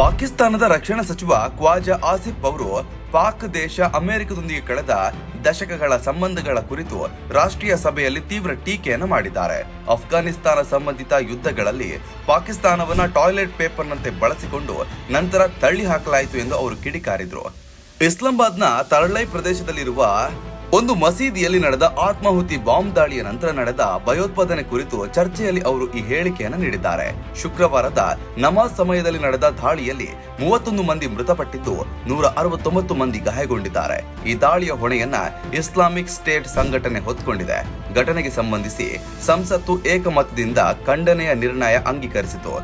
ಪಾಕಿಸ್ತಾನದ ರಕ್ಷಣಾ ಸಚಿವ ಖ್ವಾಜಾ ಆಸಿಫ್ ಅವರು ಪಾಕ್ ದೇಶ ಅಮೆರಿಕದೊಂದಿಗೆ ಕಳೆದ ದಶಕಗಳ ಸಂಬಂಧಗಳ ಕುರಿತು ರಾಷ್ಟ್ರೀಯ ಸಭೆಯಲ್ಲಿ ತೀವ್ರ ಟೀಕೆಯನ್ನು ಮಾಡಿದ್ದಾರೆ. ಅಫ್ಘಾನಿಸ್ತಾನ ಸಂಬಂಧಿತ ಯುದ್ಧಗಳಲ್ಲಿ ಪಾಕಿಸ್ತಾನವನ್ನ ಟಾಯ್ಲೆಟ್ ಪೇಪರ್ನಂತೆ ಬಳಸಿಕೊಂಡು ನಂತರ ತಳ್ಳಿ ಹಾಕಲಾಯಿತು ಎಂದು ಅವರು ಕಿಡಿಕಾರಿದ್ರು. ಇಸ್ಲಾಮಾಬಾದ್ನ ತರಳೈ ಪ್ರದೇಶದಲ್ಲಿರುವ ಒಂದು ಮಸೀದಿಯಲ್ಲಿ ನಡೆದ ಆತ್ಮಾಹುತಿ ಬಾಂಬ್ ದಾಳಿಯ ನಂತರ ನಡೆದ ಭಯೋತ್ಪಾದನೆ ಕುರಿತು ಚರ್ಚೆಯಲ್ಲಿ ಅವರು ಈ ಹೇಳಿಕೆಯನ್ನು ನೀಡಿದ್ದಾರೆ. ಶುಕ್ರವಾರದ ನಮಾಜ್ ಸಮಯದಲ್ಲಿ ನಡೆದ ದಾಳಿಯಲ್ಲಿ ಮೂವತ್ತೊಂದು ಮಂದಿ ಮೃತಪಟ್ಟಿದ್ದು ನೂರ ಅರವತ್ತೊಂಬತ್ತು ಮಂದಿ ಗಾಯಗೊಂಡಿದ್ದಾರೆ. ಈ ದಾಳಿಯ ಹೊಣೆಯನ್ನ ಇಸ್ಲಾಮಿಕ್ ಸ್ಟೇಟ್ ಸಂಘಟನೆ ಹೊತ್ತುಕೊಂಡಿದೆ ಘಟನೆಗೆ ಸಂಬಂಧಿಸಿ ಸಂಸತ್ತು ಏಕಮತದಿಂದ ಖಂಡನೆಯ ನಿರ್ಣಯ ಅಂಗೀಕರಿಸಿತು.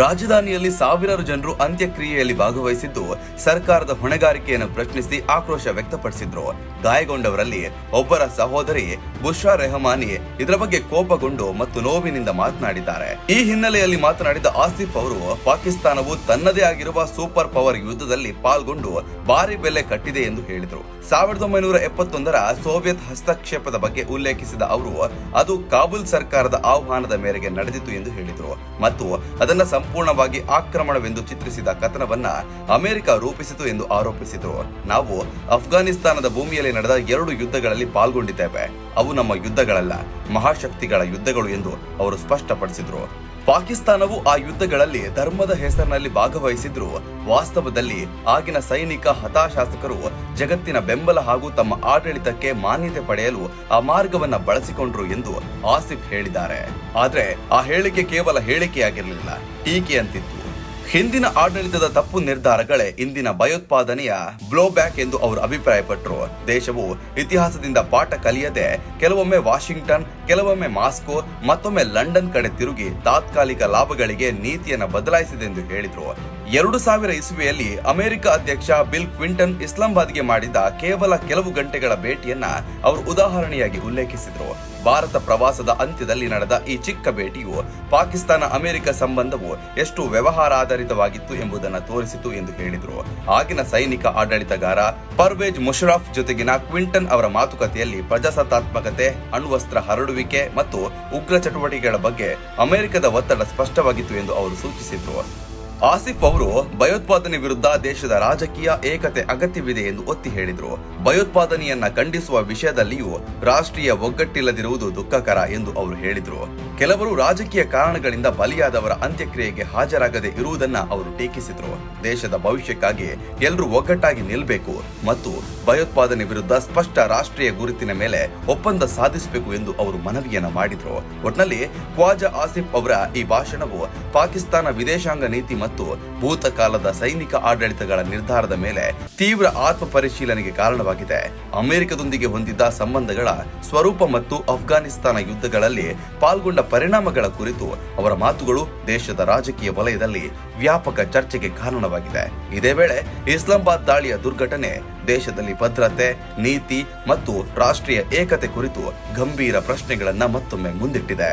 ರಾಜಧಾನಿಯಲ್ಲಿ ಸಾವಿರಾರು ಜನರು ಅಂತ್ಯಕ್ರಿಯೆಯಲ್ಲಿ ಭಾಗವಹಿಸಿದ್ದು, ಸರ್ಕಾರದ ಹೊಣೆಗಾರಿಕೆಯನ್ನು ಪ್ರಶ್ನಿಸಿ ಆಕ್ರೋಶ ವ್ಯಕ್ತಪಡಿಸಿದ್ರು. ಗಾಯಗೊಂಡವರಲ್ಲಿ ಒಬ್ಬರ ಸಹೋದರಿ ಬುಷ್ರಾ ರೆಹಮಾನಿ ಇದರ ಬಗ್ಗೆ ಕೋಪಗೊಂಡು ಮತ್ತು ನೋವಿನಿಂದ ಮಾತನಾಡಿದ್ದಾರೆ. ಈ ಹಿನ್ನೆಲೆಯಲ್ಲಿ ಮಾತನಾಡಿದ ಆಸಿಫ್ ಅವರು, ಪಾಕಿಸ್ತಾನವು ತನ್ನದೇ ಆಗಿರುವ ಸೂಪರ್ ಪವರ್ ಯುದ್ಧದಲ್ಲಿ ಪಾಲ್ಗೊಂಡು ಭಾರಿ ಬೆಲೆ ಕಟ್ಟಿದೆ ಎಂದು ಹೇಳಿದರು. ಸಾವಿರದ ಒಂಬೈನೂರ ಎಪ್ಪತ್ತೊಂದರ ಸೋವಿಯತ್ ಹಸ್ತಕ್ಷೇಪದ ಬಗ್ಗೆ ಉಲ್ಲೇಖಿಸಿದ ಅವರು, ಅದು ಕಾಬೂಲ್ ಸರ್ಕಾರದ ಆಹ್ವಾನದ ಮೇರೆಗೆ ನಡೆದಿತ್ತು ಎಂದು ಹೇಳಿದರು. ಮತ್ತು ಅದನ್ನ ಸಂಪೂರ್ಣವಾಗಿ ಆಕ್ರಮಣವೆಂದು ಚಿತ್ರಿಸಿದ ಕಥನವನ್ನ ಅಮೆರಿಕ ರೂಪಿಸಿತು ಎಂದು ಆರೋಪಿಸಿದರು. ನಾವು ಅಫ್ಘಾನಿಸ್ತಾನದ ಭೂಮಿಯಲ್ಲಿ ನಡೆದ ಎರಡು ಯುದ್ಧಗಳಲ್ಲಿ ಪಾಲ್ಗೊಂಡಿದ್ದೇವೆ. ಅವು ನಮ್ಮ ಯುದ್ಧಗಳಲ್ಲ, ಮಹಾಶಕ್ತಿಗಳ ಯುದ್ಧಗಳು ಎಂದು ಅವರು ಸ್ಪಷ್ಟಪಡಿಸಿದರು. ಪಾಕಿಸ್ತಾನವು ಆ ಯುದ್ಧಗಳಲ್ಲಿ ಧರ್ಮದ ಹೆಸರಿನಲ್ಲಿ ಭಾಗವಹಿಸಿದ್ರು ವಾಸ್ತವದಲ್ಲಿ ಆಗಿನ ಸೈನಿಕ ಹತಾಶಾಸಕರು ಜಗತ್ತಿನ ಬೆಂಬಲ ಹಾಗೂ ತಮ್ಮ ಆಡಳಿತಕ್ಕೆ ಮಾನ್ಯತೆ ಪಡೆಯಲು ಆ ಮಾರ್ಗವನ್ನ ಬಳಸಿಕೊಂಡ್ರು ಎಂದು ಆಸಿಫ್ ಹೇಳಿದ್ದಾರೆ. ಆದ್ರೆ ಆ ಹೇಳಿಕೆ ಕೇವಲ ಹೇಳಿಕೆಯಾಗಿರಲಿಲ್ಲ, ಟೀಕೆಯಂತಿತ್ತು. ಹಿಂದಿನ ಆಡಳಿತದ ತಪ್ಪು ನಿರ್ಧಾರಗಳೇ ಇಂದಿನ ಭಯೋತ್ಪಾದನೆಯ ಬ್ಲೋ ಬ್ಯಾಕ್ ಎಂದು ಅವರು ಅಭಿಪ್ರಾಯಪಟ್ಟರು ದೇಶವು ಇತಿಹಾಸದಿಂದ ಪಾಠ ಕಲಿಯದೆ ಕೆಲವೊಮ್ಮೆ ವಾಷಿಂಗ್ಟನ್, ಕೆಲವೊಮ್ಮೆ ಮಾಸ್ಕೋ, ಮತ್ತೊಮ್ಮೆ ಲಂಡನ್ ಕಡೆ ತಿರುಗಿ ತಾತ್ಕಾಲಿಕ ಲಾಭಗಳಿಗೆ ನೀತಿಯನ್ನು ಬದಲಾಯಿಸಿದೆ ಎಂದು ಹೇಳಿದ್ರು. ಎರಡು ಸಾವಿರ ಇಸುವೆಯಲ್ಲಿ ಅಮೆರಿಕ ಅಧ್ಯಕ್ಷ ಬಿಲ್ ಕ್ವಿಂಟನ್ ಇಸ್ಲಾಮಾಬಾದ್ಗೆ ಮಾಡಿದ ಕೇವಲ ಕೆಲವು ಗಂಟೆಗಳ ಭೇಟಿಯನ್ನ ಅವರು ಉದಾಹರಣೆಯಾಗಿ ಉಲ್ಲೇಖಿಸಿದ್ರು. ಭಾರತ ಪ್ರವಾಸದ ಅಂತ್ಯದಲ್ಲಿ ನಡೆದ ಈ ಚಿಕ್ಕ ಭೇಟಿಯು ಪಾಕಿಸ್ತಾನ ಅಮೆರಿಕ ಸಂಬಂಧವು ಎಷ್ಟು ವ್ಯವಹಾರಾಧಾರಿತವಾಗಿತ್ತು ಎಂಬುದನ್ನು ತೋರಿಸಿತು ಎಂದು ಹೇಳಿದರು. ಆಗಿನ ಸೈನಿಕ ಆಡಳಿತಗಾರ ಪರ್ವೇಜ್ ಮುಷರಫ್ ಜೊತೆಗಿನ ಕ್ವಿಂಟನ್ ಅವರ ಮಾತುಕತೆಯಲ್ಲಿ ಪ್ರಜಾಸತ್ತಾತ್ಮಕತೆ, ಅಣ್ವಸ್ತ್ರ ಹರಡುವಿಕೆ ಮತ್ತು ಉಗ್ರ ಚಟುವಟಿಕೆಗಳ ಬಗ್ಗೆ ಅಮೆರಿಕದ ಒತ್ತಡ ಸ್ಪಷ್ಟವಾಗಿತ್ತು ಎಂದು ಅವರು ಸೂಚಿಸಿದ್ರು. ಆಸಿಫ್ ಅವರು, ಭಯೋತ್ಪಾದನೆ ವಿರುದ್ಧ ದೇಶದ ರಾಜಕೀಯ ಏಕತೆ ಅಗತ್ಯವಿದೆ ಎಂದು ಒತ್ತಿ ಹೇಳಿದರು. ಭಯೋತ್ಪಾದನೆಯನ್ನ ಖಂಡಿಸುವ ವಿಷಯದಲ್ಲಿಯೂ ರಾಷ್ಟ್ರೀಯ ಒಗ್ಗಟ್ಟಿಲ್ಲದಿರುವುದು ದುಃಖಕರ ಎಂದು ಅವರು ಹೇಳಿದರು. ಕೆಲವರು ರಾಜಕೀಯ ಕಾರಣಗಳಿಂದ ಬಲಿಯಾದವರ ಅಂತ್ಯಕ್ರಿಯೆಗೆ ಹಾಜರಾಗದೆ ಇರುವುದನ್ನ ಅವರು ಟೀಕಿಸಿದರು. ದೇಶದ ಭವಿಷ್ಯಕ್ಕಾಗಿ ಎಲ್ಲರೂ ಒಗ್ಗಟ್ಟಾಗಿ ನಿಲ್ಲಬೇಕು ಮತ್ತು ಭಯೋತ್ಪಾದನೆ ವಿರುದ್ಧ ಸ್ಪಷ್ಟ ರಾಷ್ಟ್ರೀಯ ಗುರುತಿನ ಮೇಲೆ ಒಪ್ಪಂದ ಸಾಧಿಸಬೇಕು ಎಂದು ಅವರು ಮನವಿಯನ್ನ ಮಾಡಿದ್ರು. ಒಟ್ನಲ್ಲಿ, ಖ್ವಾಜಾ ಆಸಿಫ್ ಅವರ ಈ ಭಾಷಣವು ಪಾಕಿಸ್ತಾನ ವಿದೇಶಾಂಗ ನೀತಿ ಮತ್ತು ಭೂತಕಾಲದ ಸೈನಿಕ ಆಡಳಿತಗಳ ನಿರ್ಧಾರದ ಮೇಲೆ ತೀವ್ರ ಆತ್ಮ ಪರಿಶೀಲನೆಗೆ ಕಾರಣವಾಗಿದೆ. ಅಮೆರಿಕದೊಂದಿಗೆ ಹೊಂದಿದ್ದ ಸಂಬಂಧಗಳ ಸ್ವರೂಪ ಮತ್ತು ಅಫ್ಘಾನಿಸ್ತಾನ ಯುದ್ಧಗಳಲ್ಲಿ ಪಾಲ್ಗೊಂಡ ಪರಿಣಾಮಗಳ ಕುರಿತು ಅವರ ಮಾತುಗಳು ದೇಶದ ರಾಜಕೀಯ ವಲಯದಲ್ಲಿ ವ್ಯಾಪಕ ಚರ್ಚೆಗೆ ಕಾರಣವಾಗಿದೆ. ಇದೇ ವೇಳೆ ಇಸ್ಲಾಮಾಬಾದ್ ದಾಳಿಯ ದುರ್ಘಟನೆ, ದೇಶದಲ್ಲಿ ಭದ್ರತೆ, ನೀತಿ ಮತ್ತು ರಾಷ್ಟ್ರೀಯ ಏಕತೆ ಕುರಿತು ಗಂಭೀರ ಪ್ರಶ್ನೆಗಳನ್ನ ಮತ್ತೊಮ್ಮೆ ಮುಂದಿಟ್ಟಿದೆ.